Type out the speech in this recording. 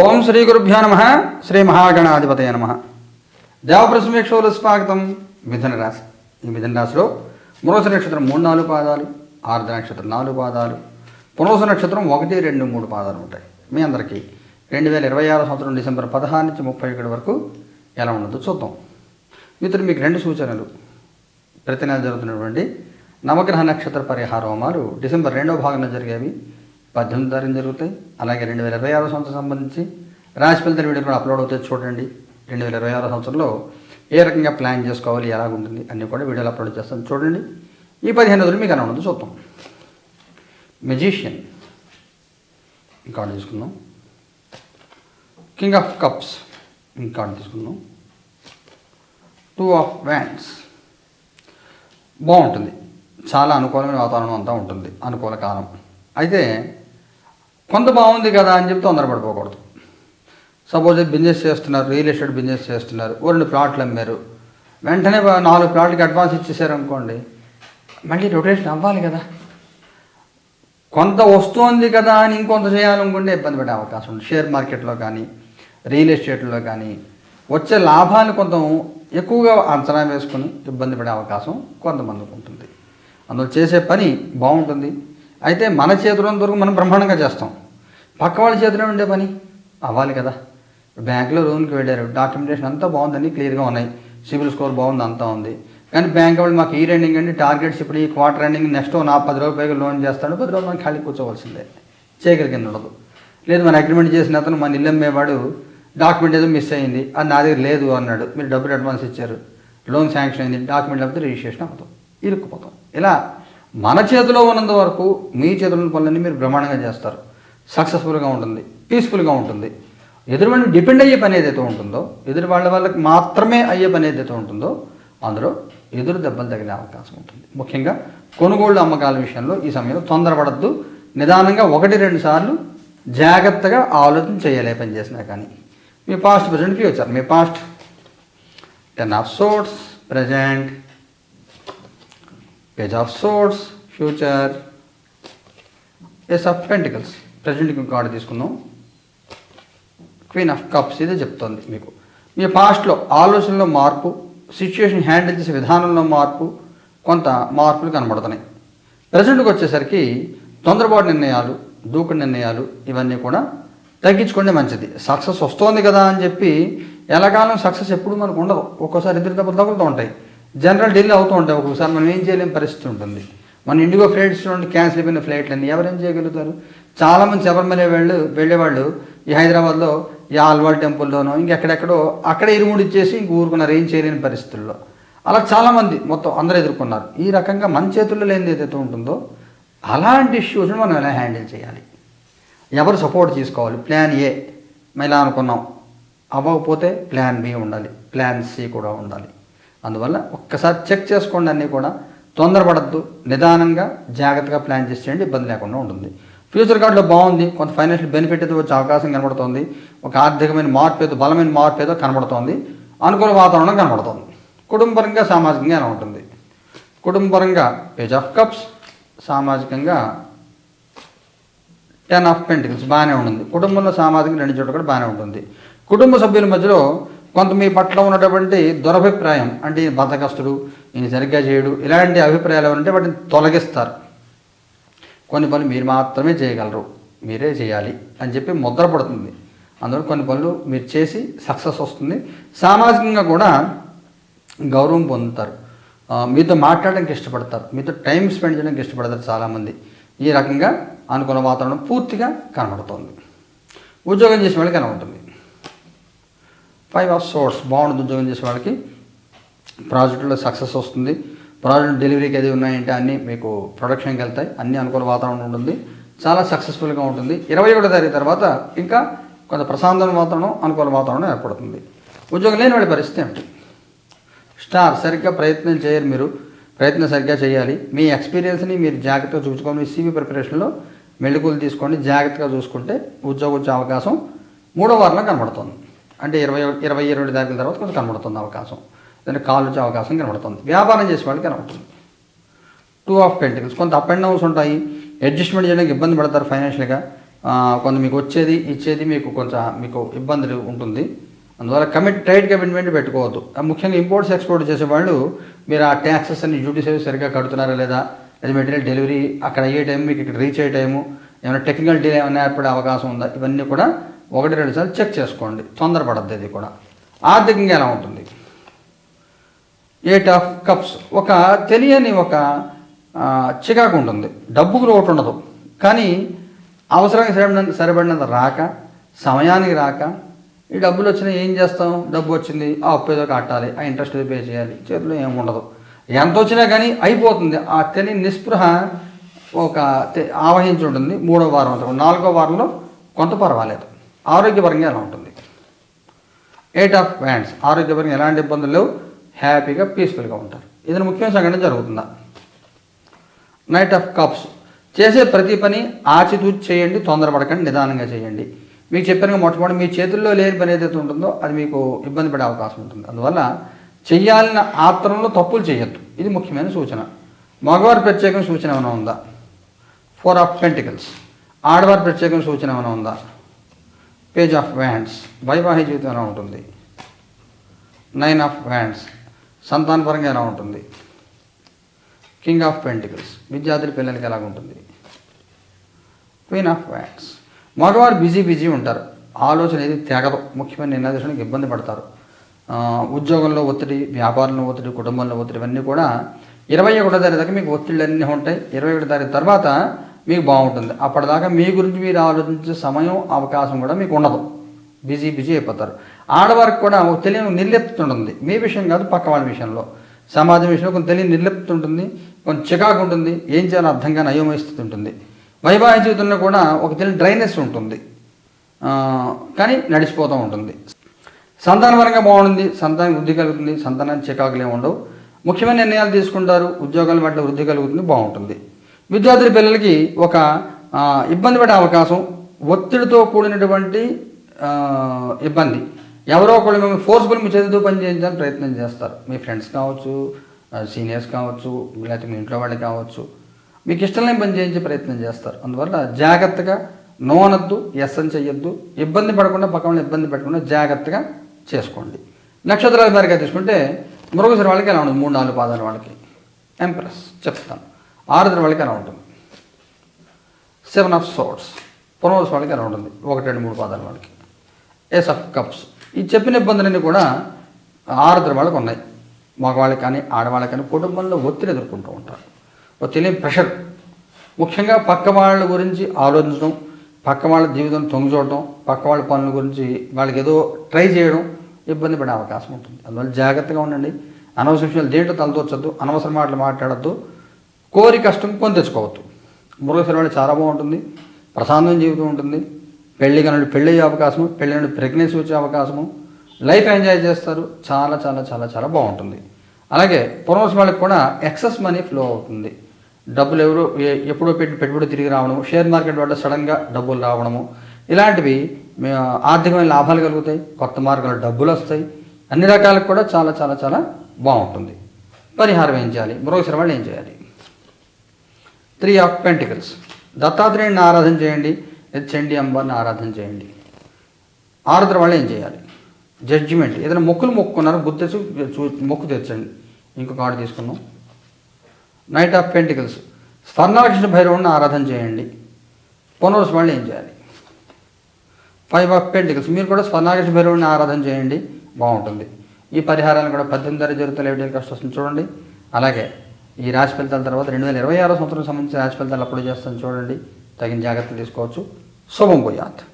ఓం శ్రీ గురుభ్యో నమ శ్రీ మహాగణాధిపతయ నమ. దేవప్రసమేక్షలు స్వాగతం. మిథున రాశి. ఈ మిథున రాశిలో మురోస నక్షత్రం మూడు నాలుగు పాదాలు ఆరుద నక్షత్రం నాలుగు పాదాలు పునోస నక్షత్రం ఒకటి రెండు మూడు పాదాలు ఉంటాయి. మీ అందరికీ రెండు వేల ఇరవై ఆరు సంవత్సరం డిసెంబర్ పదహారు నుంచి ముప్పై ఒకటి వరకు ఎలా ఉండదో చూద్దాం. మిత్రులు మీకు రెండు సూచనలు. ప్రతి నెల జరుగుతున్నటువంటి నవగ్రహ నక్షత్ర పరిహార హోమాలు డిసెంబర్ రెండవ భాగంలో జరిగేవి. పద్దెనిమిది తారీఖు జరుగుతాయి. అలాగే రెండు వేల ఇరవై ఆరో సంవత్సరం సంబంధించి రాశి ఫలితాల వీడియో కూడా అప్లోడ్ అవుతుంది చూడండి. రెండు వేల ఇరవై ఆరో సంవత్సరంలో ఏ రకంగా ప్లాన్ చేసుకోవాలి ఎలా ఉంటుంది అన్నీ కూడా వీడియోలు అప్లోడ్ చేస్తాను చూడండి. ఈ పదిహేను రోజులు మీకు ఎలా ఉండదు చూద్దాం. మెజీషియన్. ఇంకా తీసుకుందాం. King of cups. ఇంకా తీసుకుందాం. టూ ఆఫ్ వ్యాండ్స్ బాగుంటుంది. చాలా అనుకూలమైన వాతావరణం అంతా ఉంటుంది. అనుకూల కాలం. అయితే కొంత బాగుంది కదా అని చెప్పి తొందరపడిపోకూడదు సపోజ్ బిజినెస్ చేస్తున్నారు రియల్ ఎస్టేట్ బిజినెస్ చేస్తున్నారు ఓ రెండు ప్లాట్లు అమ్మారు వెంటనే నాలుగు ప్లాట్లకి అడ్వాన్స్ ఇచ్చేసారు అనుకోండి మళ్ళీ రొటేషన్ అవ్వాలి కదా. కొంత వస్తుంది కదా అని ఇంకొంత చేయాలనుకుంటే ఇబ్బంది పడే అవకాశం ఉంది. షేర్ మార్కెట్లో కానీ రియల్ ఎస్టేట్లో కానీ వచ్చే లాభాన్ని కొంత ఎక్కువగా అంచనా వేసుకుని ఇబ్బంది పడే అవకాశం కొంతమందికి ఉంటుంది. అందులో చేసే పని బాగుంటుంది. అయితే మన చేతిలో వరకు మనం బ్రహ్మాండంగా చేస్తాం. పక్క వాళ్ళ చేతిలో ఉండే పని అవ్వాలి కదా. బ్యాంకులో లోన్కి వెళ్ళారు. డాక్యుమెంటేషన్ అంతా బాగుందని క్లియర్గా ఉన్నాయి. సిబిల్ స్కోర్ బాగుంది అంతా ఉంది. కానీ బ్యాంక్ వాళ్ళు మాకు ఈ రెండింగ్ అండి టార్గెట్స్ ఇప్పుడు ఈ క్వార్టర్ ఎండింగ్ నెక్స్ట్ నా పది రూపాయలు లోన్ చేస్తాడు పది రూపాయలు ఖాళీ కూర్చోవలసిందే. చేయగలిగింది ఉండదు. లేదు మన అగ్రిమెంట్ చేసిన అతను మన ఇల్లు అమ్మేవాడు డాక్యుమెంట్ ఏదో మిస్ అయింది అది నా దగ్గర లేదు అన్నాడు. మీరు డబ్బులు అడ్వాన్స్ ఇచ్చారు లోన్ శాంక్షన్ అయింది డాక్యుమెంట్ లేకపోతే రిజిస్ట్రేషన్ అవుతాం ఇరుక్కుపోతాం. ఇలా మన చేతిలో ఉన్నంత వరకు మీ చేతిలో ఉన్న పనులన్నీ మీరు బ్రహ్మాండంగా చేస్తారు. సక్సెస్ఫుల్గా ఉంటుంది పీస్ఫుల్గా ఉంటుంది. ఎదురు వాళ్ళని డిపెండ్ అయ్యే పని ఏదైతే ఉంటుందో ఎదురు వాళ్ళ వాళ్ళకి మాత్రమే అయ్యే పని ఏదైతే ఉంటుందో అందులో ఎదురు దెబ్బలు తగిలే అవకాశం ఉంటుంది. ముఖ్యంగా కొనుగోళ్ళు అమ్మకాల విషయంలో ఈ సమయంలో తొందరపడద్దు. నిదానంగా ఒకటి రెండు సార్లు జాగ్రత్తగా ఆలోచన చేయలే పని చేసినా కానీ. మీ past present future me past ten of swords present page of swords future ace of pentacles present card తీసుకుందాం. క్వీన్ ఆఫ్ కప్స్ ఇదే చెప్తోంది మీకు. మీ పాస్ట్లో ఆలోచనలో మార్పు సిచ్యుయేషన్ హ్యాండిల్ చేసే విధానంలో మార్పు కొంత మార్పులు కనబడుతున్నాయి. ప్రజెంట్కి వచ్చేసరికి తొందరపాటు నిర్ణయాలు దూకుడు నిర్ణయాలు ఇవన్నీ కూడా తగ్గించుకుంటే మంచిది. సక్సెస్ వస్తోంది కదా అని చెప్పి ఎలాకాలం సక్సెస్ ఎప్పుడు మనకు ఉండదు. ఒక్కోసారి ఇద్దరు దెబ్బలు తగులుతూ ఉంటాయి. జనరల్ డిలే అవుతూ ఉంటాయి. ఒక్కొక్కసారి మనం ఏం చేయలేని పరిస్థితి ఉంటుంది. మన ఇండిగో ఫ్లైట్స్ నుండి క్యాన్సిల్ అయిపోయిన ఫ్లైట్లన్నీ. ఎవరేం చేయగలుగుతారు? చాలామంది శబరిమల వెళ్ళు వెళ్ళేవాళ్ళు ఈ హైదరాబాద్లో ఈ ఆల్వాల్ టెంపుల్లోనో ఇంకెక్కడెక్కడో అక్కడ ఇరుముడి ఇచ్చేసి ఇంక ఊరుకున్నారు ఏం చేయలేని పరిస్థితుల్లో. అలా చాలామంది మొత్తం అందరూ ఎదుర్కొన్నారు. ఈ రకంగా మన చేతుల్లో లేనిది ఏదైతే ఉంటుందో అలాంటి ఇష్యూస్ని మనం ఎలా హ్యాండిల్ చేయాలి? ఎవరు సపోర్ట్ తీసుకోవాలి? Plan A. మేము ఇలా అనుకున్నాం. అవ్వకపోతే ప్లాన్ బి ఉండాలి. ప్లాన్ సి కూడా ఉండాలి. అందువల్ల ఒక్కసారి చెక్ చేసుకోండి అన్నీ కూడా. తొందరపడద్దు నిదానంగా జాగ్రత్తగా ప్లాన్ చేసి చేయండి ఇబ్బంది లేకుండా ఉంటుంది. ఫ్యూచర్ కార్డులో బాగుంది కొంత ఫైనాన్షియల్ బెనిఫిట్ అయితే వచ్చే అవకాశం కనబడుతోంది ఒక ఆర్థికమైన మార్పు ఏదో బలమైన మార్పు ఏదో కనబడుతోంది అనుకూల వాతావరణం కనబడుతోంది. కుటుంబపరంగా సామాజికంగా ఎలా ఉంటుంది? కుటుంబపరంగా పేజ్ ఆఫ్ కప్స్ సామాజికంగా టెన్ ఆఫ్ పెంటికల్స్ బాగానే ఉంటుంది. కుటుంబంలో సామాజిక రెండు చోట్ల కూడా బాగానే ఉంటుంది. కుటుంబ సభ్యుల మధ్యలో కొంత మీ పట్ల ఉన్నటువంటి దురభిప్రాయం అంటే ఈయన బద్దకస్తుడు ఈయన సరిగ్గా చేయడు. ఇలాంటి అభిప్రాయాలు ఉంటే వాటిని తొలగిస్తారు. కొన్ని పనులు మీరు మాత్రమే చేయగలరు. మీరే చేయాలి అని చెప్పి ముద్ర పడుతుంది. అందులో కొన్ని పనులు మీరు చేసి సక్సెస్ వస్తుంది. సామాజికంగా కూడా గౌరవం పొందుతారు. మీతో మాట్లాడడానికి ఇష్టపడతారు. మీతో టైం స్పెండ్ చేయడానికి ఇష్టపడతారు చాలామంది. ఈ రకంగా అనుకున్న వాతావరణం పూర్తిగా కనబడుతుంది. ఉద్యోగం చేసే వాళ్ళకి కనబడుతుంది. ఫైవ్ ఆఫ్ సోర్స్ బాగుంటుంది ఉద్యోగం చేసే వాళ్ళకి ప్రాజెక్టులో సక్సెస్ వస్తుంది. ప్రాజెక్ట్ డెలివరీకి ఏది ఉన్నాయంటే అన్నీ మీకు ప్రొడక్షన్కి వెళ్తాయి. అన్ని అనుకూల వాతావరణం ఉంటుంది. చాలా సక్సెస్ఫుల్గా ఉంటుంది. ఇరవై ఒకటో తారీఖు తర్వాత ఇంకా కొంత ప్రశాంతమైన వాతావరణం అనుకూల వాతావరణం ఏర్పడుతుంది. ఉద్యోగం లేని వాడి పరిస్థితి ఏమిటి? స్టార్ సరిగ్గా ప్రయత్నం చేయరు మీరు. ప్రయత్నం సరిగ్గా చేయాలి. మీ ఎక్స్పీరియన్స్ని మీరు జాగ్రత్తగా చూసుకొని మీ సీవీ ప్రిపరేషన్లో మెళుకులు తీసుకోండి జాగ్రత్తగా చూసుకుంటే ఉద్యోగం వచ్చే అవకాశం మూడో వారంలో కనబడుతుంది. అంటే ఇరవై ఇరవై ఇరవై తారీఖుల తర్వాత కొంచెం కనబడుతుంది అవకాశం. దానికి కాల్ వచ్చే అవకాశం కనబడుతుంది. వ్యాపారం చేసే వాళ్ళకి కనబడుతుంది. టూ ఆఫ్ పెంటికల్స్ కొంత అప్ అండ్ డౌన్స్ ఉంటాయి. అడ్జస్ట్మెంట్ చేయడానికి ఇబ్బంది పడతారు ఫైనాన్షియల్గా కొంత మీకు వచ్చేది ఇచ్చేది మీకు కొంచెం మీకు ఇబ్బంది ఉంటుంది. అందువల్ల కమిట్ టైట్ కమిట్మెంట్ పెట్టుకోవద్దు. ముఖ్యంగా ఇంపోర్ట్స్ ఎక్స్పోర్ట్ చేసేవాళ్ళు మీరు ఆ ట్యాక్సెస్ అన్ని డ్యూటీస్ అవి సరిగ్గా కడుతున్నారా లేదా? లేదా మెటీరియల్ డెలివరీ అక్కడ అయ్యే టైం మీకు ఇక్కడ రీచ్ అయ్యే టైము ఏమైనా టెక్నికల్ డిలే ఏమైనా ఏర్పడే అవకాశం ఉందా? ఇవన్నీ కూడా ఒకటి రెండు సార్లు చెక్ చేసుకోండి. తొందరపడద్దు ఇది కూడా. ఆర్థికంగా ఎలా ఉంటుంది? ఎయిట్ ఆఫ్ కప్స్ ఒక తెలియని ఒక చికాకు ఉంటుంది. డబ్బుకు లోటు ఉండదు. కానీ అవసరానికి సరిపడిన సరిపడినంత రాక సమయానికి రాక ఈ డబ్బులు వచ్చినా ఏం చేస్తాం? డబ్బు వచ్చింది ఆ అప్పు ఏదో కట్టాలి ఆ ఇంట్రెస్ట్ పే చేయాలి చేతిలో ఏమి ఉండదు. ఎంత వచ్చినా కానీ అయిపోతుంది. ఆ తెలియని నిస్పృహ ఒక ఆవహించి ఉంటుంది. మూడో వారం అంతా నాలుగో వారంలో కొంత పర్వాలేదు. ఆరోగ్యపరంగా ఎలా ఉంటుంది? ఎయిట్ ఆఫ్ హ్యాండ్స్ ఆరోగ్యపరంగా ఎలాంటి ఇబ్బందులు లేవు. హ్యాపీగా పీస్ఫుల్గా ఉంటారు. ఇది ముఖ్యమైన సంఘటన జరుగుతుందా? నైట్ ఆఫ్ కప్స్ చేసే ప్రతి పని ఆచితూచి చేయండి తొందరపడకండి నిదానంగా చేయండి. మీకు చెప్పాను మొట్టమొదటి మీ చేతుల్లో లేని పని ఏదైతే ఉంటుందో అది మీకు ఇబ్బంది పడే అవకాశం ఉంటుంది. అందువల్ల చెయ్యాలన్న ఆత్రంలో తప్పులు చేయొద్దు ఇది ముఖ్యమైన సూచన. మగవారి ప్రత్యేకమైన సూచన ఏమైనా ఉందా? ఫోర్ ఆఫ్ పెంటికల్స్ ఆడవారి ప్రత్యేకమైన సూచన ఏమైనా ఉందా? పేజ్ ఆఫ్ వ్యాండ్స్ వైవాహిక జీవితం ఎలా ఉంటుంది? నైన్ ఆఫ్ వ్యాండ్స్ సంతానపరంగా ఎలా ఉంటుంది? కింగ్ ఆఫ్ పెంటికల్స్ విద్యార్థుల పిల్లలకి ఎలా ఉంటుంది? క్వీన్ ఆఫ్ వ్యాండ్స్ మగవారు బిజీ బిజీ ఉంటారు. ఆలోచన ఏది తెగదు. ముఖ్యమైన నిర్ణయానికి ఇబ్బంది పడతారు. ఉద్యోగంలో ఒత్తిడి వ్యాపారంలో ఒత్తిడి కుటుంబంలో ఒత్తిడి ఇవన్నీ కూడా ఇరవై ఒకటో తారీఖు దాకా మీకు ఒత్తిళ్ళన్నీ ఉంటాయి. ఇరవై ఒకటో తారీఖు తర్వాత మీకు బాగుంటుంది. అప్పటిదాకా మీ గురించి మీరు ఆలోచించే సమయం అవకాశం కూడా మీకు ఉండదు. బిజీ బిజీ అయిపోతారు. ఆడవారికి కూడా ఒక తెలియని నిర్లిప్తుంటుంది. మీ విషయం కాదు పక్క వాళ్ళ విషయంలో. సమాజం విషయంలో కొంత తెలియని నిర్లిప్తుంటుంది కొంచెం చికాకు ఉంటుంది ఏం చేయాలో అర్థం కానీ అయోమయ స్థితి ఉంటుంది. వైవాహిక జీవితంలో కూడా ఒక తెలియని డ్రైనెస్ ఉంటుంది. కానీ నడిచిపోతూ ఉంటుంది. సంతానపరంగా బాగుంటుంది సంతానం వృద్ధి కలుగుతుంది సంతానానికి చికాకులు ఏమి ఉండవు. ముఖ్యమైన నిర్ణయాలు తీసుకుంటారు ఉద్యోగాల పట్ల వృద్ధి కలుగుతుంది బాగుంటుంది. విద్యార్థుల పిల్లలకి ఒక ఇబ్బంది పడే అవకాశం ఒత్తిడితో కూడినటువంటి ఇబ్బంది. ఎవరో ఒకళ్ళు మిమ్మల్ని ఫోర్స్ఫుల్ మీ చేతితో పని చేయించడానికి ప్రయత్నం చేస్తారు. మీ ఫ్రెండ్స్ కావచ్చు సీనియర్స్ కావచ్చు లేకపోతే మీ ఇంట్లో వాళ్ళు కావచ్చు. మీకు ఇష్టం లేని పని చేయించే ప్రయత్నం చేస్తారు. అందువల్ల జాగ్రత్తగా నో అనొద్దు ఎస్ అని చెయ్యొద్దు. ఇబ్బంది పడకుండా పక్కన ఇబ్బంది పెట్టకుండా జాగ్రత్తగా చేసుకోండి. నక్షత్రాల వారిగా తీసుకుంటే మృగశిర వాళ్ళకి ఎలా ఉంటుంది? మూడు నాలుగు పాదాల వాళ్ళకి. ఎంప్రెస్ చెప్తాను. ఆరుద్ర వాళ్ళకి ఎలా ఉంటుంది? సెవెన్ ఆఫ్ సోర్ట్స్ పునర్వస వాళ్ళకి ఎలా ఉంటుంది? ఒకటి రెండు మూడు పాదాల వాళ్ళకి. ఏస్ ఆఫ్ కప్స్ ఈ చెప్పిన ఇబ్బందులన్నీ కూడా ఆరుద్ర వాళ్ళకు ఉన్నాయి. మగవాళ్ళకి కానీ ఆడవాళ్ళకి కానీ కుటుంబంలో ఒత్తిడి ఎదుర్కొంటూ ఉంటారు. ఒక తెలియని ప్రెషర్ ముఖ్యంగా పక్క వాళ్ళ గురించి ఆలోచించడం పక్క వాళ్ళ జీవితం తొంగి చూడటం పక్క వాళ్ళ పనుల గురించి వాళ్ళకి ఏదో ట్రై చేయడం ఇబ్బంది పడే అవకాశం ఉంటుంది. అందువల్ల జాగ్రత్తగా ఉండండి. అనవసర విషయాలు దేంట్లో తలదొచ్చద్దు అనవసర మాటలు మాట్లాడద్దు. కోరి కష్టం కొని తెచ్చుకోవద్దు. మురళీశ్వర వాళ్ళు చాలా బాగుంటుంది. ప్రశాంతం జీవితం ఉంటుంది. పెళ్ళి కనుడు పెళ్ళి అయ్యే అవకాశము పెళ్ళి నుండి ప్రెగ్నెన్సీ వచ్చే అవకాశము. లైఫ్ ఎంజాయ్ చేస్తారు. చాలా చాలా చాలా చాలా బాగుంటుంది. అలాగే పునర్వసం వాళ్ళకి కూడా ఎక్సెస్ మనీ ఫ్లో అవుతుంది. డబ్బులు ఎవరు ఎప్పుడో పెట్టి పెట్టుబడి తిరిగి రావడం షేర్ మార్కెట్ వల్ల సడన్గా డబ్బులు రావడము. ఇలాంటివి ఆర్థికమైన లాభాలు కలుగుతాయి కొత్త మార్గాలు డబ్బులు వస్తాయి. అన్ని రకాలకు కూడా చాలా చాలా చాలా బాగుంటుంది. పరిహారం ఏం చేయాలి? మరొకసారి వాళ్ళు ఏం చేయాలి? Three of pentacles. దత్తాత్రేయుడిని ఆరాధన చేయండి. చండీ అంబాన్ని ఆరాధన చేయండి. ఆరుద్ర వాళ్ళు ఏం చేయాలి? జడ్జిమెంట్ ఏదైనా మొక్కులు మొక్కున్నారు బుద్ధి చూ- మొక్కు తెచ్చండి ఇంకొక కార్డు తీసుకున్నాం నైట్ ఆఫ్ పెంటికల్స్ స్వర్ణలక్ష్మి భైరవుడిని ఆరాధన చేయండి. పునరుస్ వాళ్ళు ఏం చేయాలి? ఫైవ్ ఆఫ్ పెంటికల్స్ మీరు కూడా స్వర్ణాకృష్ణ భైరవుడిని ఆరాధన చేయండి. బాగుంటుంది. ఈ పరిహారాలు కూడా పద్దెనిమిది ధర జరుగుతుంది ఎవరి కష్టం వస్తుంది చూడండి. అలాగే ఈ రాశి ఫలితాల తర్వాత రెండు వేల ఇరవై ఆరో సంవత్సరం సంబంధించిన రాశి ఫలితాలు అప్పుడు చేస్తాను చూడండి. తగిన జాగ్రత్తలు తీసుకోవచ్చు. savun bu yani.